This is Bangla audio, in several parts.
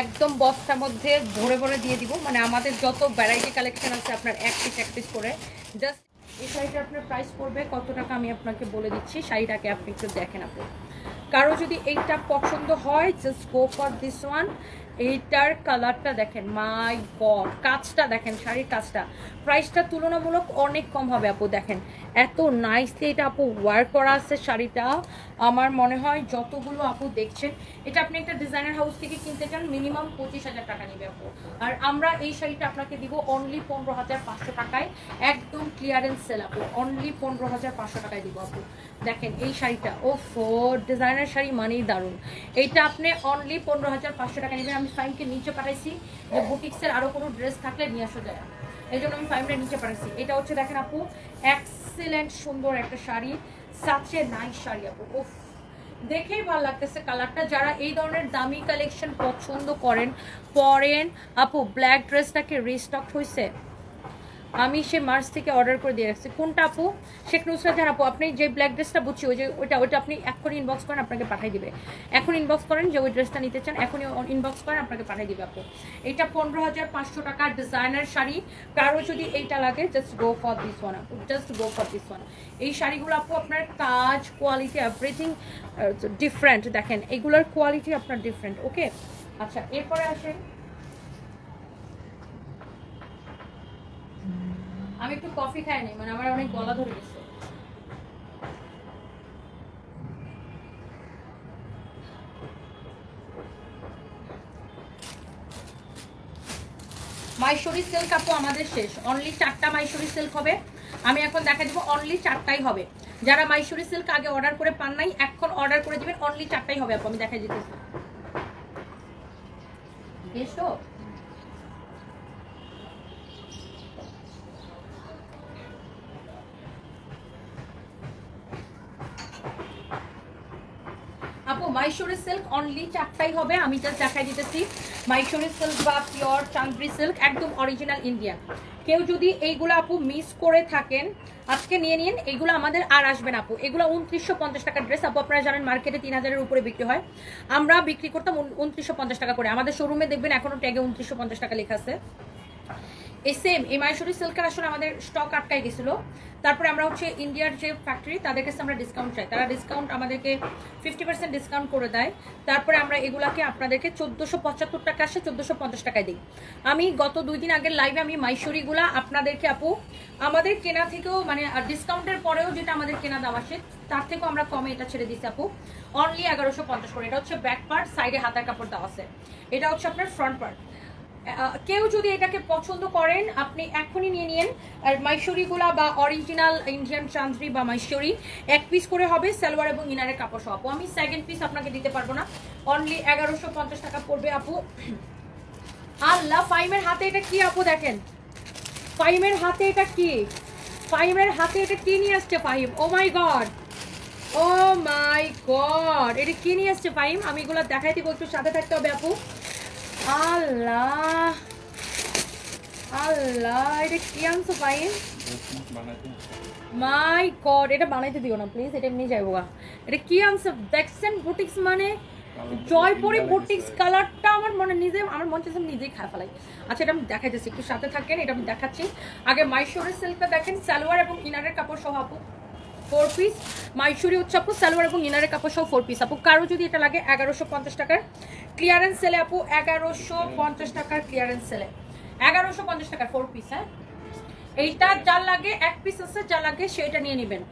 একদম বস্তার মধ্যে ভরে ভরে দিয়ে দিব। মানে আমাদের যত ভ্যারাইটি কালেকশন আছে আপনার এক পিস এক পিস করে। জাস্ট এই শাড়িটা আপনার প্রাইস পড়বে কত টাকা আমি আপনাকে বলে দিচ্ছি। শাড়িটাকে আপনি একটু দেখেন আপনি। কারও যদি এইটা পছন্দ হয় just go for this one এইটার কালারটা দেখেন মাই গড কাজটা দেখেন, শাড়ির কাজটা। প্রাইসটা তুলনামূলক অনেক কম হবে, আপু, দেখেন। এত নাইসলি এটা আপু ওয়ার করা আছে শাড়িটা। আমার মনে হয় যতগুলো আপু দেখছেন, এটা আপনি একটা ডিজাইনার হাউস থেকে কিনতে চান মিনিমাম পঁচিশ হাজার টাকা নেবে আপু। আর আমরা এই শাড়িটা আপনাকে দিব অনলি পনেরো হাজার পাঁচশো টাকায়। একদম ক্লিয়ারেন্স সেল আপু অনলি পনেরো হাজার পাঁচশো টাকায় দিব আপু। দেখেন এই শাড়িটা ও ফোর ডিজাইনার শাড়ি মানেই দারুণ। এইটা আপনি অনলি পনেরো হাজার পাঁচশো টাকা নেবেন। আমি ফাইমকে নিচে পাঠাইছি, যে বুটিক্সের আরও কোনো ড্রেস থাকলে নিয়ে আসা যায়। এই জন্য আমি ফাইভটা নিচে পাঠাইছি। এটা হচ্ছে, দেখেন আপু এক্সেলেন্ট সুন্দর একটা শাড়ি সাথে নাইস শাড়ি আপু। ওফ দেখেই ভালো লাগতেছে কালারটা যারা এই ধরনের দামি কালেকশন পছন্দ করেন, পরেন, আপু ব্ল্যাক ড্রেসটাকে রিস্টক হয়েছে আমি সে মার্চ থেকে অর্ডার করে দিয়ে রাখছি। কোনটা আপু? শেখ নুসরাত জাহান আপু, আপনি যে ব্ল্যাক ড্রেসটা বুঝছি, ওই যে ওইটা ওইটা আপনি এখন ইনবক্স করেন, আপনাকে পাঠিয়ে দিবে। এখন ইনবক্স করেন যে ওই ড্রেসটা নিতে চান, এখনই ইনবক্স করেন, আপনাকে পাঠিয়ে দিবে আপু। এটা পনেরো হাজার পাঁচশো টাকার ডিজাইনার শাড়ি। কারও যদি এইটা লাগে just go for this one আপু just go for this one এই শাড়িগুলো আপু, আপনার কাজ কোয়ালিটি এভরিথিং ডিফারেন্ট দেখেন, এগুলোর কোয়ালিটি আপনার ডিফারেন্ট ওকে আচ্ছা এরপরে আসেন। আমি একটু কফি খাই নি মানে আমার অনেক গলা ধরে গেছে। মাইশরি সিল্ক আপু, আমাদের শেষ। অনলি চারটা মাইশরি সিল্ক হবে। আমি এখন দেখা দিব অনলি চারটাই হবে। যারা মাইশরি সিল্ক আগে অর্ডার করে পান নাই, এখন অর্ডার করে দিবেন অনলি চারটাই হবে আপু, আমি দেখা যেতেছি বেশ তো আপু মাইশোরি সিল্ক অনলি চারটাই হবে। আমি জাস্ট দেখাই দিতেছি। মাইশোরি সিল্ক বা পিওর চান্দ্রি সিল্ক একদম অরিজিনাল ইন্ডিয়ান কেউ যদি এইগুলো আপু মিস করে থাকেন, আজকে নিয়ে নিন। এগুলো আমাদের আর আসবেন আপু। এগুলো উনত্রিশশো পঞ্চাশ টাকার ড্রেস আপু, আপনারা জানেন মার্কেটে তিন হাজারের উপরে বিক্রি হয়। আমরা বিক্রি করতাম উনত্রিশশো পঞ্চাশ টাকা করে। আমাদের শোরুমে দেখবেন এখনও ট্যাগে উনত্রিশশো পঞ্চাশ টাকা লেখা আছে। এই সেম এই মাইশোরি সিল্কের আসলে আমাদের স্টক আটকাই গেছিল। তারপরে আমরা হচ্ছে ইন্ডিয়ার যে ফ্যাক্টরি তাদের কাছে আমরা ডিসকাউন্ট চাই। তারা ডিসকাউন্ট আমাদেরকে ফিফটি পার্সেন্ট ডিসকাউন্ট করে দেয়। তারপরে আমরা এগুলাকে আপনাদেরকে চোদ্দোশো পঁচাত্তর টাকা আসে, চোদ্দোশো পঞ্চাশ টাকায় দিই। আমি গত দুই দিন আগের লাইভে আমি মাইশোরিগুলা আপনাদেরকে আপু, আমাদের কেনা থেকেও মানে ডিসকাউন্টের পরেও যেটা আমাদের কেনা দাম আসে, তার থেকেও আমরা কমে এটা ছেড়ে দিচ্ছি আপু। অনলি এগারোশো পঞ্চাশ করে। এটা হচ্ছে ব্যাক পার্ট সাইডে হাতার কাপড় দেওয়া আছে। এটা হচ্ছে আপনার ফ্রন্ট পার্ট কেউ যদি এটাকে পছন্দ করেন, আপনি এখনই নিয়ে নিন। আর মাইশোরিগুলা বা অরিজিনাল ইন্ডিয়ান চান্দ্রি বা মাইশোরি, এক পিস করে হবে সালোয়ার এবং ইনারের কাপড় সহ। আমি সেকেন্ড পিস আপনাকে দিতে পারব না। অনলি এগারোশো পঞ্চাশ টাকা পড়বে, আপু। আল্লাহ, ফাইমের হাতে এটা কি, আপু, দেখেন? ফাইমের হাতে এটা কি? ফাইমের হাতে এটা কি নিয়ে আসছে Faim oh my god oh my god এটা কি নিয়ে আসছে ফাইম আমি এগুলো দেখাই দিব, একটু সাথে থাকতে হবে, আপু। আল্লাহ। এটা কি মাই এটা দিও না প্লিজ এটা এমনি এটা কি বুটিক্স মানে? বুটিক্স কালারটা আমার মনে নিজে, আমার মন আমি নিজেই আচ্ছা এটা আমি একটু সাথে থাকেন, এটা আমি দেখাচ্ছি। আগে মাইশোরের সিল্কটা দেখেন, সালোয়ার এবং ইনারের কাপড় সহ আপু। ফোর পিস মাইশোরি হচ্ছে আপু, সালোয়ার এবং ইনারের কাপড় সহ ফোর পিস আপু, কারও যদি এটা লাগে এগারোশো পঞ্চাশ টাকার ক্লিয়ারেন্স সেলে আপু, এগারোশো পঞ্চাশ টাকার ক্লিয়ারেন্স সেলে এগারোশো পঞ্চাশ টাকার ফোর পিস হ্যাঁ? এইটা যা লাগে, এক পিস আছে, যা লাগে সেটা নিয়ে নেবেন।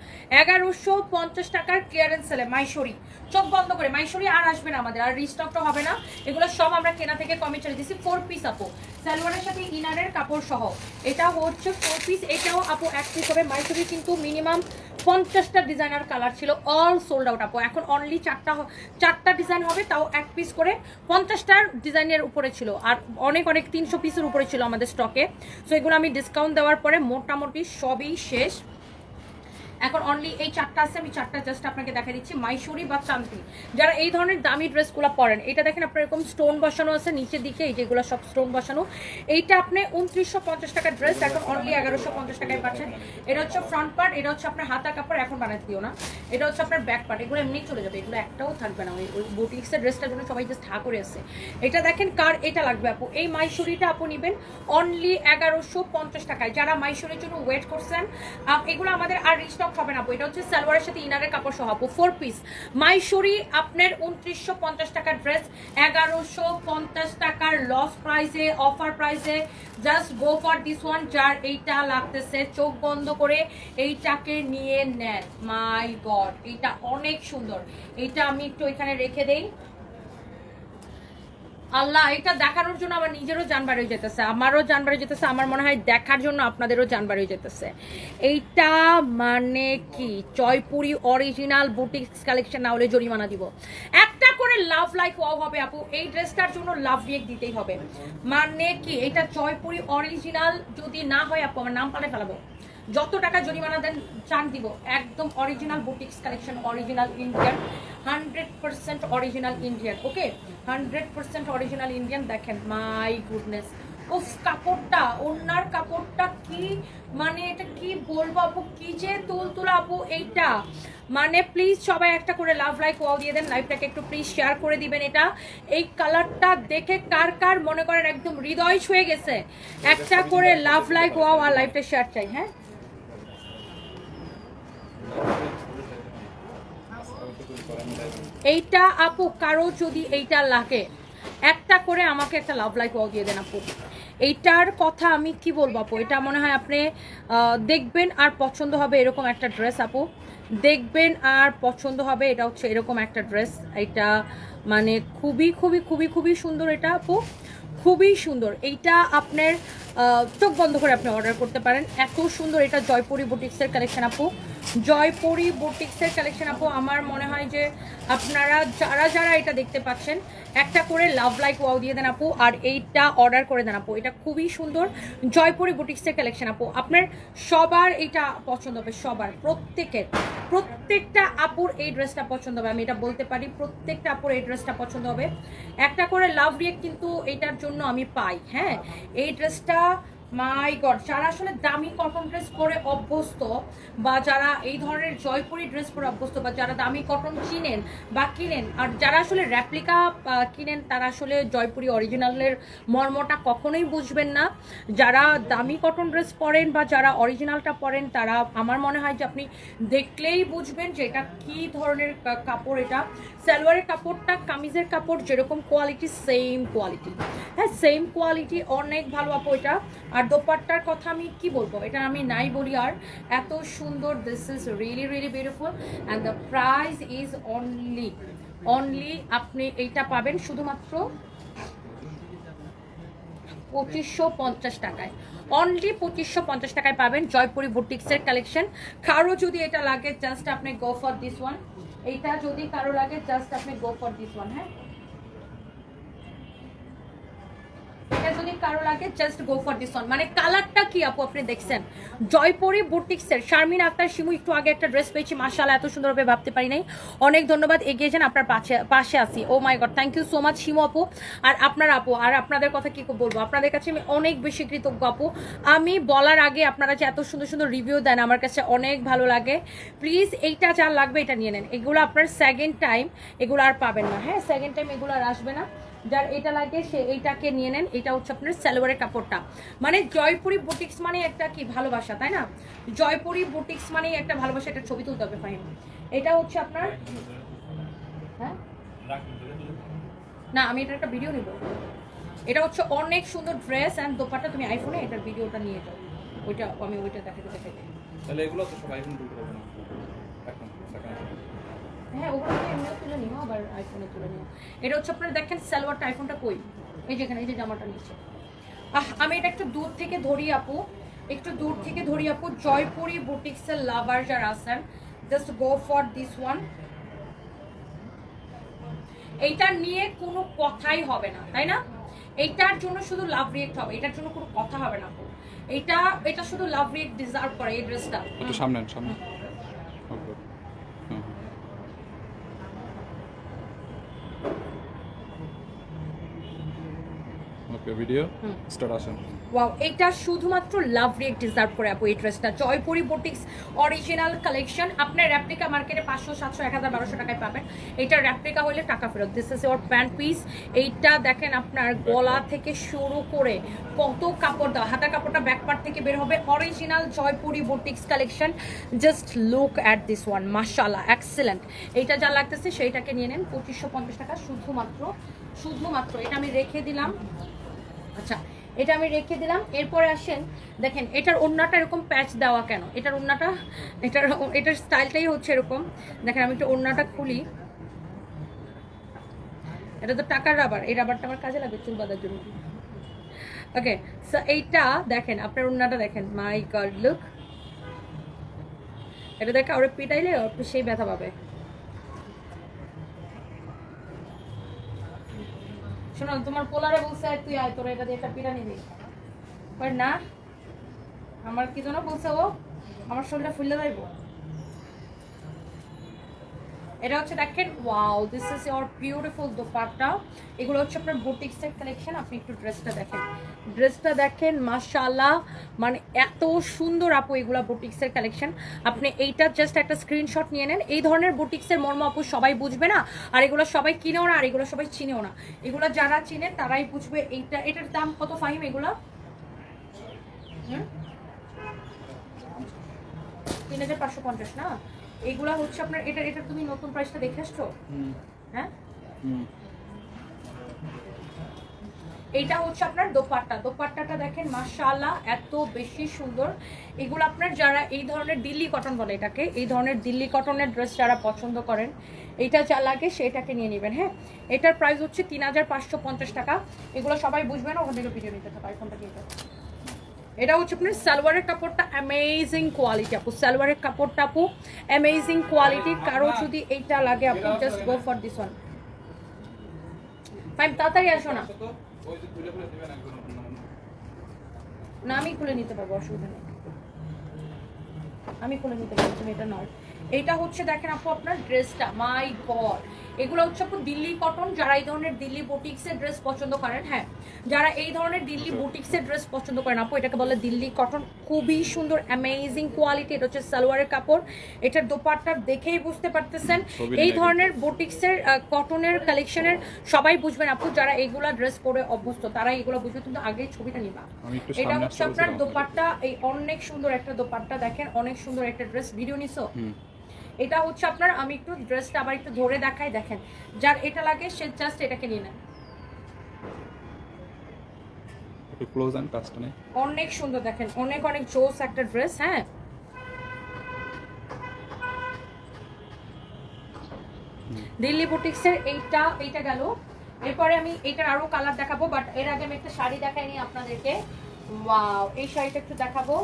এগারোশো পঞ্চাশ টাকার ক্লিয়ারেন্স সেলে মাইশোরি চোখ বন্ধ করে মাইশোরি আর আসবে না আমাদের, আর রিস্টকটা হবে না। এগুলো সব আমরা কেনা থেকে কমে চলে দিচ্ছি ফোর পিস আপু। সালোয়ারের সাথে ইনারের কাপড় সহ। এটা হচ্ছে ফোর পিস এটাও আপু এক পিস হবে। মাইশোরি কিন্তু মিনিমাম পঞ্চাশটা ডিজাইনার কালার ছিল অল সোল্ড আউট আপু। এখন অনলি চারটা চারটা ডিজাইন হবে, তাও এক পিস করে পঞ্চাশটার ডিজাইনের উপরে ছিল। আর অনেক অনেক তিনশো পিসের উপরে ছিল আমাদের স্টকে সো এগুলো আমি ডিসকাউন্ট দেওয়ার পরে মোটামুটি সবই শেষ। এখন অনলি এই চারটা আছে, আমি চারটা জাস্ট আপনাকে দেখা দিচ্ছি মাইসুরি বা চান্তি যারা এই ধরনের দামি ড্রেসগুলো পরেন, এটা দেখেন আপনার এরকম স্টোন বসানো আছে, নিচের দিকে এই যেগুলো সব স্টোন বসানো, এইটা আপনি উনত্রিশশো পঞ্চাশ ড্রেস এখন অনলি এগারোশো পঞ্চাশ টাকায় পাচ্ছেন। এটা হচ্ছে ফ্রন্ট পার্ট এটা হচ্ছে আপনার হাতা কাপড়, এখন বানাতে দিও না। এটা হচ্ছে আপনার ব্যাক পার্ট এগুলো এমনি চলে যাবে, এগুলো একটাও থাকবে না, ওই বুটিক্সের ড্রেসটার জন্য সবাই জাস্ট হা করে আছে এটা দেখেন কার এটা লাগবে আপু, এই মাইসুরিটা আপু নেবেন অনলি এগারোশো পঞ্চাশ টাকায়। যারা মাইসুরির জন্য ওয়েট করছেন এগুলো আমাদের আর রিস্টক হবে না এটা হচ্ছে সালোয়ারের সাথে ইনারের কাপড় সহ আপু ফোর পিস মাইসুরি, আপনার উনত্রিশশো পঞ্চাশ টাকার ড্রেস এগারোশো পঞ্চাশ টাকার লস প্রাইসে অফার প্রাইসে just go for this one যার এইটা লাগতেছে, চোখ বন্ধ করে এইটাকে নিয়ে নেন। মাই গড এইটা অনেক সুন্দর। এইটা আমি একটু এখানে রেখে দেই। আল্লাহ, এটা দেখানোর জন্য আমার নিজেরও জান বাড়ি যেতেছে, আমারও জান বাড়ি যেতেছে, আমার মনে হয় দেখার জন্য আপনাদেরও জান বাড়ি যেতেছে। এইটা মানে কি? জয়পুরি অরিজিনাল বুটিক্স কালেকশন না হলে জরিমানা দিব। একটা করে লাভ লাইক ওয়াও হবে আপু, এই ড্রেসটার জন্য লাভ রিয়েক দিতেই হবে। মানে কি? এটা জয়পুরি অরিজিনাল যদি না হয় আপু, আমার নাম পালে ফেলাবো। যত টাকা জরিমানা দেন, চান দিব। একদম original boutiques collection original Indian hundred percent original Indian okay hundred percent original Indian দেখেন মাই গুডনেস উফ, কাপড়টা ওনার কাপড়টা কি মানে এটা কি বলব আপু, কি যে তুল তুলা আপু এইটা। মানে প্লিজ সবাই একটা করে লাভ লাইক ওয়াও দিয়ে দেন লাইভটাকে একটু প্লিজ শেয়ার করে দিবেন এটা। এই কালারটা দেখে কার কার মনে করেন একদম হৃদয় ছুঁয়ে গেছে। একটা করে লাভ লাইক ওয়াও আর লাইভটা শেয়ার চাই হ্যাঁ? এইটা আপু, কারও যদি এইটা লাগে, একটা করে আমাকে একটা লাভ লাইক ওয়াও দিয়ে দেন আপু। এইটার কথা আমি কি বলব আপু? এটা মনে হয় আপনি দেখবেন আর পছন্দ হবে এরকম একটা ড্রেস আপু। দেখবেন আর পছন্দ হবে এটা হচ্ছে এরকম একটা ড্রেস এটা মানে খুবই খুবই খুবই খুবই সুন্দর এটা আপু। খুবই সুন্দর। এইটা আপনার চোখ বন্ধ করে আপনি অর্ডার করতে পারেন। এত সুন্দর এটা জয়পুরি বুটিক্সের কালেকশন আপু। জয়পুরি বুটিক্সের কালেকশন আপু, আমার মনে হয় যে আপনারা যারা যারা এটা দেখতে পাচ্ছেন, একটা করে লাভ লাইক ওয়াও দিয়ে দেন আপু, আর এইটা অর্ডার করে দেন আপু। এটা খুবই সুন্দর জয়পুরি বুটিক্সের কালেকশন আপু। আপনার সবার এটা পছন্দ হবে, সবার, প্রত্যেকের। প্রত্যেকটা আপুর এই ড্রেসটা পছন্দ হবে, আমি এটা বলতে পারি, প্রত্যেকটা আপুর এই ড্রেসটা পছন্দ হবে। একটা করে লাভ রিয়েক কিন্তু এটার জন্য আমি পাই হ্যাঁ? এই ড্রেসটা মাই গড যারা আসলে দামি কটন ড্রেস পরে অভ্যস্ত বা যারা এই ধরনের জয়পুরি ড্রেস পরে অভ্যস্ত বা যারা দামি কটন চিনেন বা কিনেন, আর যারা আসলে র্যাপ্লিকা কিনেন, তারা আসলে জয়পুরি অরিজিনালের মর্মটা কখনোই বুঝবেন না। যারা দামি কটন ড্রেস পরেন বা যারা অরিজিনালটা পরেন, তারা, আমার মনে হয় যে আপনি দেখলেই বুঝবেন যে এটা কি ধরনের কাপড় এটা। সালোয়ারের কাপড়টা, কামিজের কাপড় যেরকম কোয়ালিটি সেম কোয়ালিটি হ্যাঁ সেম কোয়ালিটি অনেক ভালো আপু এটা। আর দোপাট্টার কথা আমি কি বলব? এটা আমি নাই বলি আর। এত সুন্দর this is really really beautiful and the price is only only আপনি এইটা পাবেন শুধুমাত্র পঁচিশশো পঞ্চাশ টাকায়। অনলি পঁচিশশো পঞ্চাশ টাকায় পাবেন জয়পুরি বুটিক্সের কালেকশন কারও যদি এটা লাগে জাস্ট আপনি গো ফর দিস ওয়ান এইটা যদি কারও লাগে জাস্ট আপনি গো ফর দিস ওয়ান হ্যাঁ? কারও লাগে just go for this one মানে কালারটা কি আপু, আপনি দেখছেন? জয়পুরি বুটিক্সের শারমিন আক্তার শিমু, একটু আগে একটা ড্রেস পেয়েছি, মাশাআল্লাহ, এত সুন্দরভাবে ভাবতে পারি নাই। অনেক ধন্যবাদ, এগিয়ে যান, আপনার পাশে পাশে আসি ও my god thank you so much Shimu আপু। আর আপনার আপু, আর আপনাদের কথা কি বলব? আপনাদের কাছে আমি অনেক বেশি কৃতজ্ঞ আপু। আমি বলার আগে আপনারা যে এত সুন্দর সুন্দর রিভিউ দেন, আমার কাছে অনেক ভালো লাগে। প্লিজ এইটা যা লাগবে, এটা নিয়ে নেন। এগুলো আপনার সেকেন্ড টাইম এগুলো আর পাবেন না। হ্যাঁ সেকেন্ড টাইম এগুলো আর আসবে না। যার এটা লাগে, সে এইটাকে নিয়ে নেন। এটা হচ্ছে আপনার সালোয়ারের কাপড়টা। মানে জয়পুরি বুটিক্স মানে একটা কি ভালোবাসা, তাই না? জয়পুরি বুটিক্স মানে একটা ভালোবাসা, একটা ছবি তুলতে হবে ফাইন এটা হচ্ছে আপনার হ্যাঁ? না, আমি এটা একটা ভিডিও নিব। এটা হচ্ছে অনেক সুন্দর ড্রেস অ্যান্ড দোপাটা তুমি আইফোনে এটার ভিডিওটা নিয়ে যাও। ওইটা আমি ওইটা দেখাতে দেখাতে তাহলে এগুলো তো সব আইফোন এখন। হ্যাঁ ওগুলো তুলে নিও, আবার আইফোনে তুলে নিও। এটা হচ্ছে দেখেন আইফোনটা কই? এই যেখানে এই যে জামাটা আমি এটা একটু দূর থেকে আপু। একটু দূর থেকে আপু। জয়পুরি বুটিক্সের লাভার যারা আছেন just go for this one এইটা নিয়ে কোনো কথাই হবে না, তাই না? এইটার জন্য শুধু লাভ রিয়েক্ট হবে, এটার জন্য কোনো কথা হবে না এটা এটা শুধু লাভ রিয়েক্ট ডিজার্ভ করে এই ড্রেসটা সামনে সামনে ভিডিও স্টার্ট আসেন। ওয়াও এটা শুধুমাত্র লাভ রেক ডিজার্ভ করে আপু এই ড্রেসটা জয়পুরি বুটিক্স অরিজিনাল কালেকশন আপনার র্যাপ্লিকা মার্কেটে পাঁচশো সাতশো এক হাজার বারোশো টাকায় পাবেন। এটা র্যাপ্লিকা হলে টাকা ফেরত। দিস ইজ ওর প্যান্ট পিস এইটা দেখেন আপনার গলা থেকে শুরু করে কত কাপড় দেওয়া। হাতা কাপড়টা ব্যাক পার্ট থেকে বের হবে। Original Jaipuri boutiques collection just look at this one মাশাল্লাহ এক্সেলেন্ট এইটা যা লাগতেছে সেইটাকে নিয়ে নেন। পঁচিশশো পঞ্চাশ টাকা। শুধুমাত্র শুধুমাত্র। এটা আমি রেখে দিলাম। আচ্ছা এটা আমি রেখে দিলাম। এরপরে আসেন, দেখেন, এটার ওড়নাটা এরকম প্যাচ দেওয়া কেন? এটার ওড়নাটা, এটার এটার স্টাইলটাই হচ্ছে এরকম। দেখেন, আমি একটু ওড়নাটা খুলি। এটা তো টাকার রাবার এই রাবারটা আমার কাজে লাগবে চুল বাঁধার জন্য। ওকে সো এইটা দেখেন, আপনার ওড়নাটা দেখেন। মাই গড লুক এটা দেখে ওরা পিটাইলে, সেই ব্যথা পাবে। শোনো, তোমার পোলারে বলছে, তুই আয়, তোরা এটা দিয়ে একটা পিরানি দিই না, আমার কি যেন বলছে ও, আমার শরীরটা ফুলে যাইব। এটা হচ্ছে দেখেন wow this is your beautiful dupatta এগুলো হচ্ছে আপনার বুটিক্সের কালেকশন আপনি একটু ড্রেসটা দেখেন। ড্রেসটা দেখেন, মাশাআল্লাহ মানে এত সুন্দর আপু এগুলা বুটিক্সের কালেকশন আপনি এইটা জাস্ট একটা স্ক্রিনশট নিয়ে নেন। এই ধরনের বুটিক্সের মর্ম আপু সবাই বুঝবে না, আর এগুলো সবাই কিনেও না, আর এগুলো সবাই চিনেও না। এগুলো যারা চিনে তারাই বুঝবে এইটা, এটার দাম কত ফাহিম এগুলো? তিন হাজার পাঁচশো পঞ্চাশ না? এগুলা হচ্ছে আপনার এটা এটা তুমি নতুন প্রাইসটা দেখে আসছো? হ্যাঁ? এইটা হচ্ছে আপনার দোপাট্টা। দোপাট্টাটা দেখেন মাশাআল্লাহ এত বেশি সুন্দর। এগুলো আপনার যারা এই ধরনের দিল্লি কটন বলে এটাকে এই ধরনের দিল্লি কটনের ড্রেস যারা পছন্দ করেন এইটা যা লাগে সেটাকে নিয়ে নেবেন হ্যাঁ? এটার প্রাইস হচ্ছে তিন হাজার পাঁচশো পঞ্চাশ টাকা। এগুলো সবাই বুঝবেন ওখান থেকে ভিডিও নিতে থাকা আইফোনটা নিয়ে যাবে। এটা হচ্ছে আপনার সালোয়ারের কাপড়টা অ্যামেজিং কোয়ালিটি আপু, সালোয়ারের কাপড়টা আপু অ্যামেজিং কোয়ালিটি কারও যদি এইটা লাগে, আপু just go for this one five তাড়াতাড়ি আসো না। না, আমি খুলে নিতে পারব, অসুবিধা নেই। আমি খুলে নিতে পারব, তুমি এটা নাও। এটা হচ্ছে, দেখেন আপু, আপনার ড্রেসটা মাই গড এগুলো হচ্ছে আপু দিল্লি কটন যারা এই ধরনের দিল্লি বুটিক্সের ড্রেস পছন্দ করেন হ্যাঁ যারা এই ধরনের দিল্লি বুটিক্সের ড্রেস পছন্দ করেন আপু এটাকে বলে দিল্লি কটন খুবই সুন্দর অ্যামেজিং কোয়ালিটি এটা হচ্ছে সালোয়ারের কাপড় এটার দোপাট্টা দেখেই বুঝতে পারতেছেন। এই ধরনের বুটিক্সের কটনের কালেকশনের সবাই বুঝবেন আপু যারা এইগুলা ড্রেস পরে অভ্যস্ত তারা এগুলো বুঝবে কিন্তু আগে ছবিটা নিবা। এটা হচ্ছে আপনার। দোপাট্টা এই অনেক সুন্দর একটা দোপাট্টা দেখেন অনেক সুন্দর একটা ড্রেস ভিডিও নিছো? এটা হচ্ছে আপনার আমি একটু ড্রেসটা আবার একটু ধরে দেখাই দেখেন। যার এটা লাগে সে জাস্ট এটাকে নিয়ে নেন ক্লোজ নেই। অনেক সুন্দর দেখেন অনেক অনেক জোস একটা ড্রেস হ্যাঁ? দিল্লি বুটিক্সের এইটা এইটা গেল। এরপরে আমি এটার আরও কালার দেখাবো বাট এর আগে আমি একটা শাড়ি দেখাইনি আপনাদেরকে। ওয়াও এই শাড়িটা একটু দেখাবো।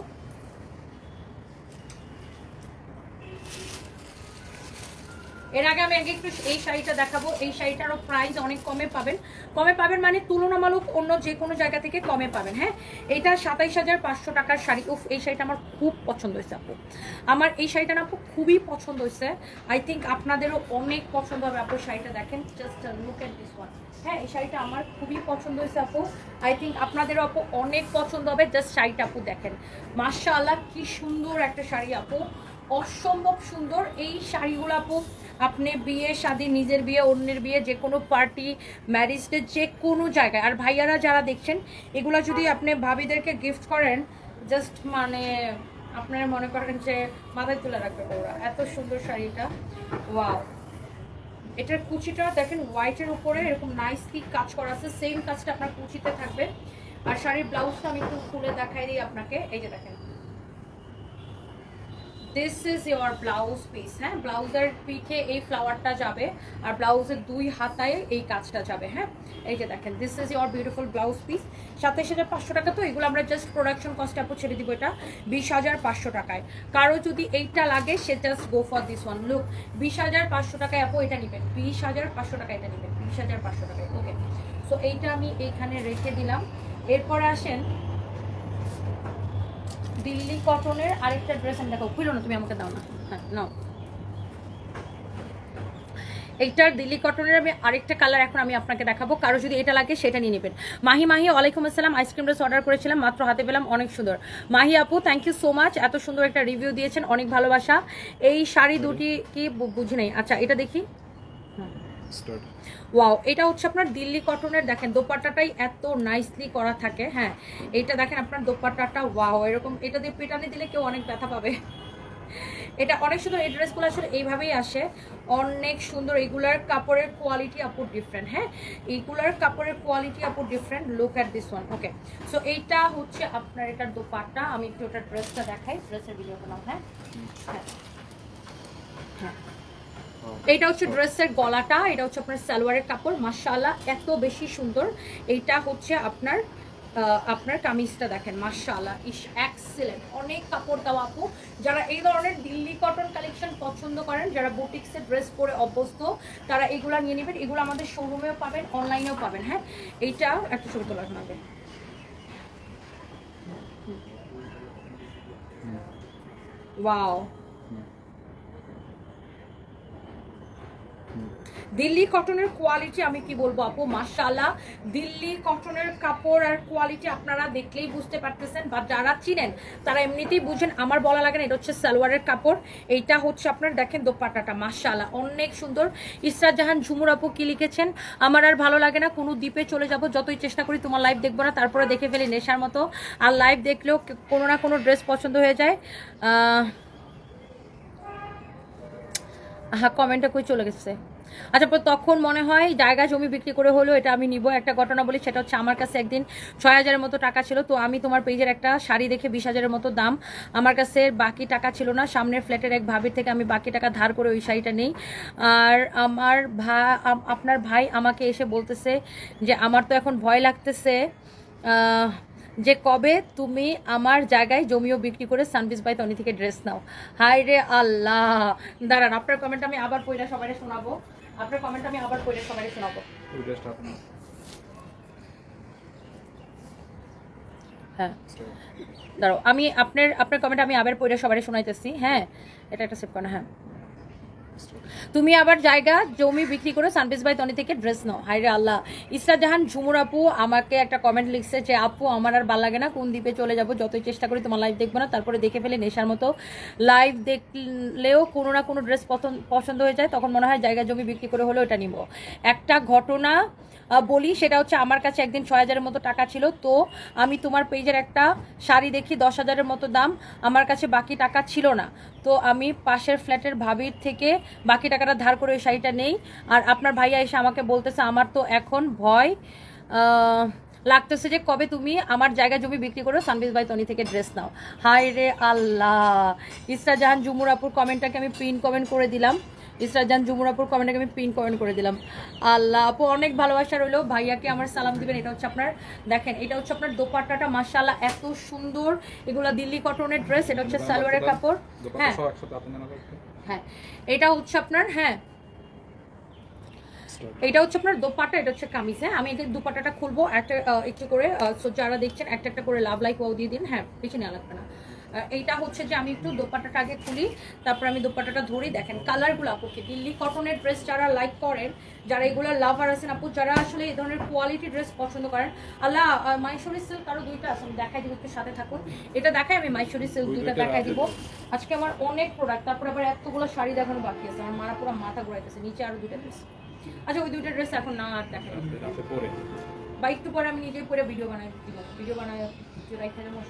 এর আগে আমি আগে একটু এই শাড়িটা দেখাবো। এই শাড়িটারও প্রাইস অনেক কমে পাবেন। কমে পাবেন মানে তুলনামূলক অন্য যে কোনো জায়গা থেকে কমে পাবেন হ্যাঁ? এটা সাতাইশ হাজার পাঁচশো টাকার শাড়ি। উফ, এই শাড়িটা আমার খুব পছন্দ হয়েছে আপু। আমার এই শাড়িটা না আপু খুবই পছন্দ হয়েছে। আই থিঙ্ক আপনাদেরও অনেক পছন্দ হবে আপু শাড়িটা দেখেন। Just look at this one হ্যাঁ এই শাড়িটা আমার খুবই পছন্দ হয়েছে আপু। আই থিঙ্ক আপনাদেরও আপু অনেক পছন্দ হবে। জাস্ট শাড়িটা আপু দেখেন। মার্শাল্লাহ কি সুন্দর একটা শাড়ি আপু। অসম্ভব সুন্দর। এই শাড়িগুলো আপু, আপনি বিয়ে, শাদী, নিজের বিয়ে, অন্যের বিয়ে যে কোনো পার্টি ম্যারেজ ডে যে কোনো জায়গায়। আর ভাইয়ারা যারা দেখছেন, এগুলো যদি আপনি ভাবিদেরকে গিফট করেন জাস্ট মানে আপনারা মনে করেন যে মাথায় তুলে রাখবে ওরা এত সুন্দর শাড়িটা। ওয়াও এটার কুচিটা দেখেন হোয়াইটের উপরে, এরকম নাইসলি কাজ করা আছে। সেম কাজটা আপনার কুচিতে থাকবে। আর শাড়ির ব্লাউজটা আমি একটু খুলে দেখাই দিই আপনাকে। এই যে দেখেন this is your blouse piece হ্যাঁ? ব্লাউজের পিঠে এই ফ্লাওয়ারটা যাবে, আর ব্লাউজের দুই হাতায় এই কাজটা যাবে হ্যাঁ? এই যে দেখেন this is your beautiful blouse piece সাতাইশ হাজার পাঁচশো টাকা তো, এগুলো আমরা জাস্ট প্রোডাকশন কস্ট আপু ছেড়ে দিব এটা বিশ হাজার পাঁচশো টাকায়। কারও যদি এইটা লাগে, সে just go for this one look বিশ হাজার পাঁচশো টাকায় আপু এটা নেবেন, বিশ হাজার পাঁচশো টাকা এটা নেবেন, বিশ হাজার পাঁচশো টাকায় ওকে সো এইটা আমি এইখানে রেখে দিলাম। এরপরে আসেন দিল্লি কটনের আরেকটা ড্রেস আমি দেখো খুলো না, তুমি আমাকে দাও না। হ্যাঁ নাও। এইটার দিল্লি কটনের আমি আরেকটা কালার এখন আমি আপনাকে দেখাবো। কারও যদি এটা লাগে, সেটা নিয়ে নেবেন। মাহি মাহি, ওয়ালাইকুম আসসালাম। আইসক্রিম ড্রেস অর্ডার করেছিলাম, মাত্র হাতে পেলাম, অনেক সুন্দর। মাহি আপু থ্যাংক ইউ সো মাচ এত সুন্দর একটা রিভিউ দিয়েছেন, অনেক ভালোবাসা। এই শাড়ি দুটি কি? বুঝি নেই। আচ্ছা এটা দেখি। ওয়াও এটা হচ্ছে আপনার দিল্লি কটনের দেখেন দোপাট্টাটাই এত নাইসলি করা থাকে হ্যাঁ। এটা দেখেন আপনার দোপাট্টাটা ওয়াও এরকম এটা দিয়ে পেটানি দিলে কেউ অনেক ব্যথা পাবে। এটা অনেক সুন্দর এই ড্রেসগুলো আসলে এইভাবেই আসে। অনেক সুন্দর এগুলার কাপড়ের কোয়ালিটি আপু ডিফারেন্ট হ্যাঁ। এইগুলার কাপড়ের কোয়ালিটি আপু different look at this one okay so এইটা হচ্ছে আপনার এটার দোপাট্টা আমি একটু ওটার ড্রেসটা দেখাই ড্রেসের ভিডিও বানাও হ্যাঁ। হ্যাঁ হ্যাঁ। এইটা হচ্ছে ড্রেসের গলাটা এটা হচ্ছে আপনার সালোয়ারের কাপড়। মাশাআল্লাহ এত বেশি সুন্দর। এইটা হচ্ছে আপনার আপনার কামিজটা দেখেন মাশাআল্লাহ ইস এক্সেলেন্ট অনেক কাপড় দেওয়া আপু। যারা এই ধরনের দিল্লি কটন কালেকশন পছন্দ করেন যারা বুটিক্সের ড্রেস পরে অভ্যস্ত তারা এগুলা নিয়ে নেবেন। এগুলো আমাদের শোরুমেও পাবেন অনলাইনেও পাবেন হ্যাঁ? এইটা একটা ছবি তোলা হবে ওয়াও দিল্লি কটনের কোয়ালিটি আমি কি বলব আপু? মাশাআল্লাহ, দিল্লি কটনের কাপড় আর কোয়ালিটি আপনারা দেখলেই বুঝতে পারতেছেন বা যারা চিনেন, তারা এমনিতেই বুঝেন, আমার বলা লাগে না, এটা হচ্ছে সালোয়ারের কাপড়, এইটা হচ্ছে আপনার দেখেন দোপাটাটা মাশাআল্লাহ, অনেক সুন্দর। ইসরাত জাহান ঝুমুর আপু কি লিখেছেন? আমার আর ভালো লাগে না, কোনো দ্বীপে চলে যাব, যতই চেষ্টা করি তোমার লাইভ দেখব না, তারপরে দেখে ফেলি নেশার মতো। আর লাইভ দেখলেও কোনো না কোনো ড্রেস পছন্দ হয়ে যায়। হ্যাঁ কমেন্টটা কই চলে গেছে? আচ্ছা তখন মনে হয় জায়গা জমি বিক্রি করে হলো, এটা আমি নিব। একটা ঘটনা বলি, সেটা হচ্ছে আমার কাছে একদিন ছয় হাজারের মতো টাকা ছিল, তো আমি তোমার পেজের একটা শাড়ি দেখে বিশ হাজারের মতো দাম। আমার কাছে বাকি টাকা ছিল না, সামনের ফ্ল্যাটের এক ভাবির থেকে আমি বাকি টাকা ধার করে ওই শাড়িটা নেই। আর আমার ভা আপনার ভাই আমাকে এসে বলতেছে যে, আমার তো এখন ভয় লাগতেছে যে কবে তুমি আমার জায়গায় জমিও বিক্রি করে সানবিস বাই তনি থেকে ড্রেস নাও। হাই রে আল্লাহ! দাঁড়ান, আপনার কমেন্ট আমি আবার পড়ে সবাই শোনাবো। আপনার কমেন্ট আমি আবার পড়ে সবাই শোনাবো। হ্যাঁ। দাঁড়াও আমি আপনার আপনার কমেন্ট আমি আবার পড়ে সবাই শোনাইতেছি। হ্যাঁ এটা একটা সেভ করা হ্যাঁ। তুমি আবার জায়গা, জমি বিক্রি করে সানবিস বাই তনি থেকে ড্রেস নাও। হাইরে আল্লাহ। ইসরা জাহান, ঝুমুর আপু আমাকে একটা কমেন্ট লিখছে যে, আপু, আমার আর ভালো লাগে না, কোন দ্বীপে চলে যাব? যতই চেষ্টা করি তোমার লাইভ দেখব না। তারপরে দেখে ফেলে নেশার মতো লাইভ দেখলেও কোনো না কোনো ড্রেস পছন্দ হয়ে যায়। তখন মনে হয় জায়গা, জমি বিক্রি করে হলেও এটা নিব। একটা ঘটনা বলি, সেটা হচ্ছে আমার কাছে একদিন ছয় হাজারের মতো টাকা ছিল। তো আমি তোমার পেজের একটা শাড়ি দেখি, দশ হাজারের মতো দাম। আমার কাছে বাকি টাকা ছিল না। তো আমি পাশের ফ্ল্যাটের ভাবির থেকে বাকি টাকাটা ধার করে ওই শাড়িটা নেই। আর আপনার ভাইয়া এসে আমাকে বলতেছে আমার তো এখন ভয় লাগতেছে যে কবে তুমি আমার জায়গা জমি বিক্রি করো সানবিজ বাই তনি থেকে ড্রেস নাও। হাই রে আল্লাহ। ইসরা জাহান জুমুরাপুর কমেন্টটাকে আমি প্রিন্ট কমেন্ট করে দিলাম। ইসরা জাহান জুমুরাপুর কমেন্টটাকে আমি প্রিন্ট কমেন্ট করে দিলাম। আল্লাহ আপু অনেক ভালোবাসা রইল। ভাইয়াকে আমার সালাম দিবেন এটা হচ্ছে আপনার দেখেন এটা হচ্ছে আপনার দোপাট্টাটা মাশাআল্লাহ এত সুন্দর। এগুলো দিল্লি কটনের ড্রেস এটা হচ্ছে সালোয়ারের কাপড়। হ্যাঁ। হ্যাঁ এটা হচ্ছে আপনার হ্যাঁ। এটা হচ্ছে আপনার দোপাটা এটা হচ্ছে কামিজ হ্যাঁ। আমি এদের দুপাট্টাটা খুলবো একটা একটু করে যারা দেখছেন একটা একটা করে লাভ লাইক ওয়াও দিয়ে দিন হ্যাঁ পিছনে আলাদা লাগবে না। এইটা হচ্ছে যে আমি একটু দোপাট্টাটা আগে খুলি তারপর আমি দোপাট্টাটা ধরি দেখেন কালারগুলো আপুকে দিল্লি কটনের ড্রেস যারা লাইক করেন যারা এগুলো লাভার আছেন আপু যারা আসলে এই ধরনের কোয়ালিটি ড্রেস পছন্দ করেন আল্লাহ মাইশোরি সিল্ক আরও দুইটা আছে আমি দেখাই দিব একটু সাথে থাকুন। এটা দেখাই আমি মাইশোরি সিল্ক দুইটা দেখাই দিব। আজকে আমার অনেক প্রোডাক্ট তারপর আবার এতগুলো শাড়ি দেখানো বাকি আছে আমার মারা পুরো মাথা ঘুরাইতেছে নিচে আরও দুইটা ড্রেস আচ্ছা ওই দুইটা ড্রেস এখন না আর আছে পরে। বা একটু পরে আমি নিজে পরে ভিডিও বানাই দিব ভিডিও বানাই রাইখে দেবো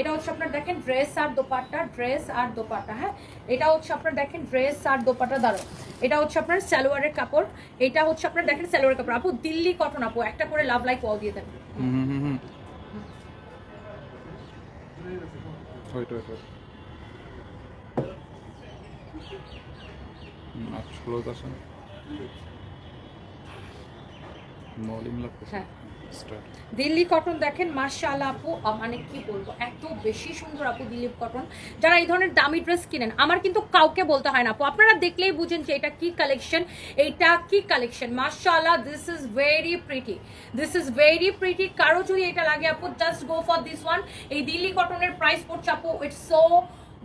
এটা হচ্ছে আপনার দেখেন ড্রেস আর দোপাট্টা ড্রেস আর দোপাট্টা হ্যাঁ? এটা হচ্ছে আপনার দেখেন ড্রেস আর দোপাট্টা দাঁড়ো এটা হচ্ছে আপনার সালোয়ারের কাপড় এটা হচ্ছে আপনার দেখেন সালোয়ারের কাপড়। আপু দিল্লি কটন আপু একটা করে লাভ লাইক ওয়াল দিয়ে দেন। আসেন লাগতেছে হ্যাঁ। দিল্লি কটন দেখেন মার্শাল্লাহ আপু মানে কি বলব, এত বেশি সুন্দর আপু দিল্লি কটন যারা এই ধরনের দামি ড্রেস কিনেন, আমার কিন্তু কাউকে বলতে হয় না আপু। আপনারা দেখলেই বুঝেন যে এটা কি কালেকশন এইটা কি কালেকশন মার্শাল্লাহ this is very pretty this is very pretty কারও যদি এটা লাগে আপু just go for this one এই দিল্লি কটনের প্রাইস পড়ছে আপু ইটস সো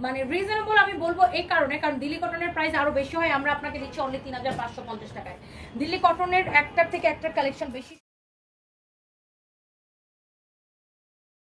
মানে রিজনেবল আমি বলব এই কারণে, কারণ দিল্লি কটনের প্রাইস আরও বেশি হয়, আমরা আপনাকে দিচ্ছি অনলি তিন হাজার পাঁচশো পঞ্চাশ টাকায়। দিল্লি কটনের একটার থেকে একটার কালেকশন বেশি